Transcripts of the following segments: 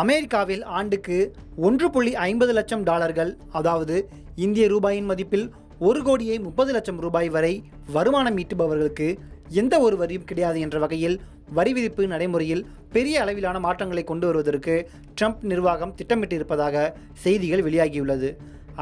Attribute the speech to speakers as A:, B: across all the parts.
A: அமெரிக்காவில் ஆண்டுக்கு ஒன்று புள்ளி ஐம்பது லட்சம் டாலர்கள் அதாவது இந்திய ரூபாயின் மதிப்பில் ஒரு கோடியே முப்பது லட்சம் ரூபாய் வரை வருமானம் ஈட்டுபவர்களுக்கு எந்த ஒரு வரியும் கிடையாது என்ற வகையில் வரி விதிப்பு நடைமுறையில் பெரிய அளவிலான மாற்றங்களை கொண்டு வருவதற்கு ட்ரம்ப் நிர்வாகம் திட்டமிட்டிருப்பதாக செய்திகள் வெளியாகியுள்ளது.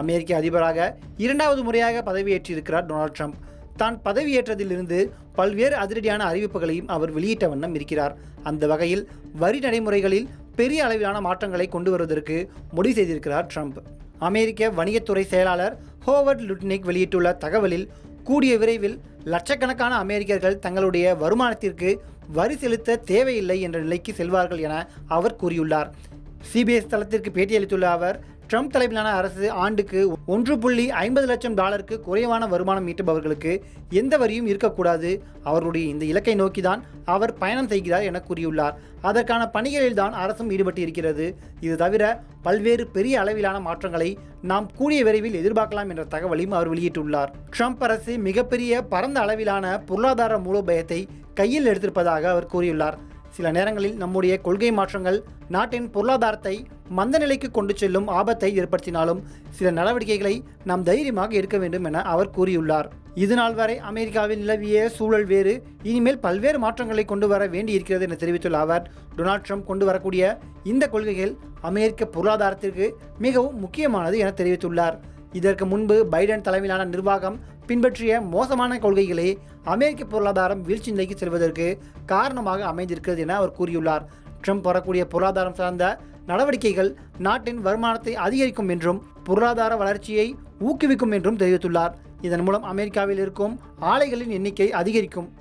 A: அமெரிக்க அதிபராக இரண்டாவது முறையாக பதவியேற்றிருக்கிறார் டொனால்ட் ட்ரம்ப். தான் பதவியேற்றதிலிருந்து பல்வேறு அதிரடியான அறிவிப்புகளையும் அவர் வெளியிட்ட வண்ணம் இருக்கிறார். அந்த வகையில் வரி நடைமுறைகளில் பெரிய அளவிலான மாற்றங்களை கொண்டு வருவதற்கு முடிவு செய்திருக்கிறார் ட்ரம்ப். அமெரிக்க வணிகத்துறை செயலாளர் ஹோவர்ட் லுட்னிக் வெளியிட்டுள்ள தகவலில் கூடிய விரைவில் லட்சக்கணக்கான அமெரிக்கர்கள் தங்களுடைய வருமானத்திற்கு வரி செலுத்த தேவையில்லை என்ற நிலைக்கு செல்வார்கள் என அவர் கூறியுள்ளார். சிபிஎஸ் தளத்திற்கு பேட்டியளித்துள்ள அவர் ட்ரம்ப் தலைமையிலான அரசு ஆண்டுக்கு ஒன்று புள்ளி ஐம்பது லட்சம் டாலருக்கு குறைவான வருமானம் ஈட்டுபவர்களுக்கு எந்த வரியும் இருக்கக்கூடாது. அவருடைய இந்த இலக்கை நோக்கிதான் அவர் பயணம் செய்கிறார் என கூறியுள்ளார். அதற்கான பணிகளில் தான் அரசும் ஈடுபட்டு இருக்கிறது. இது தவிர பல்வேறு பெரிய அளவிலான மாற்றங்களை நாம் கூடிய விரைவில் எதிர்பார்க்கலாம் என்ற தகவலையும் அவர் வெளியிட்டுள்ளார். ட்ரம்ப் அரசு மிகப்பெரிய பரந்த அளவிலான பொருளாதார மூலோபயத்தை கையில் எடுத்திருப்பதாக அவர் கூறியுள்ளார். சில நேரங்களில் நம்முடைய கொள்கை மாற்றங்கள் நாட்டின் பொருளாதாரத்தை மந்த நிலைக்கு கொண்டு செல்லும் ஆபத்தை ஏற்படுத்தினாலும் சில நடவடிக்கைகளை நாம் தைரியமாக எடுக்க வேண்டும் என அவர் கூறியுள்ளார். இதுநாள் வரை அமெரிக்காவில் நிலவிய சூழல் வேறு இனிமேல் பல்வேறு மாற்றங்களை கொண்டு வர வேண்டியிருக்கிறது என தெரிவித்துள்ள அவர் டொனால்ட் ட்ரம்ப் கொண்டு வரக்கூடிய இந்த கொள்கைகள் அமெரிக்க பொருளாதாரத்திற்கு மிகவும் முக்கியமானது என தெரிவித்துள்ளார். இதற்கு முன்பு பைடன் தலைமையிலான நிர்வாகம் பின்பற்றிய மோசமான கொள்கைகளே அமெரிக்க பொருளாதாரம் வீழ்ச்சி நிலைக்கு செல்வதற்கு காரணமாக அமைந்திருக்கிறது என அவர் கூறியுள்ளார். ட்ரம்ப் வரக்கூடிய பொருளாதாரம் சார்ந்த நடவடிக்கைகள் நாட்டின் வருமானத்தை அதிகரிக்கும் என்றும் பொருளாதார வளர்ச்சியை ஊக்குவிக்கும் என்றும் தெரிவித்துள்ளார். இதன் மூலம் அமெரிக்காவில் இருக்கும் ஆலைகளின் எண்ணிக்கை அதிகரிக்கும்.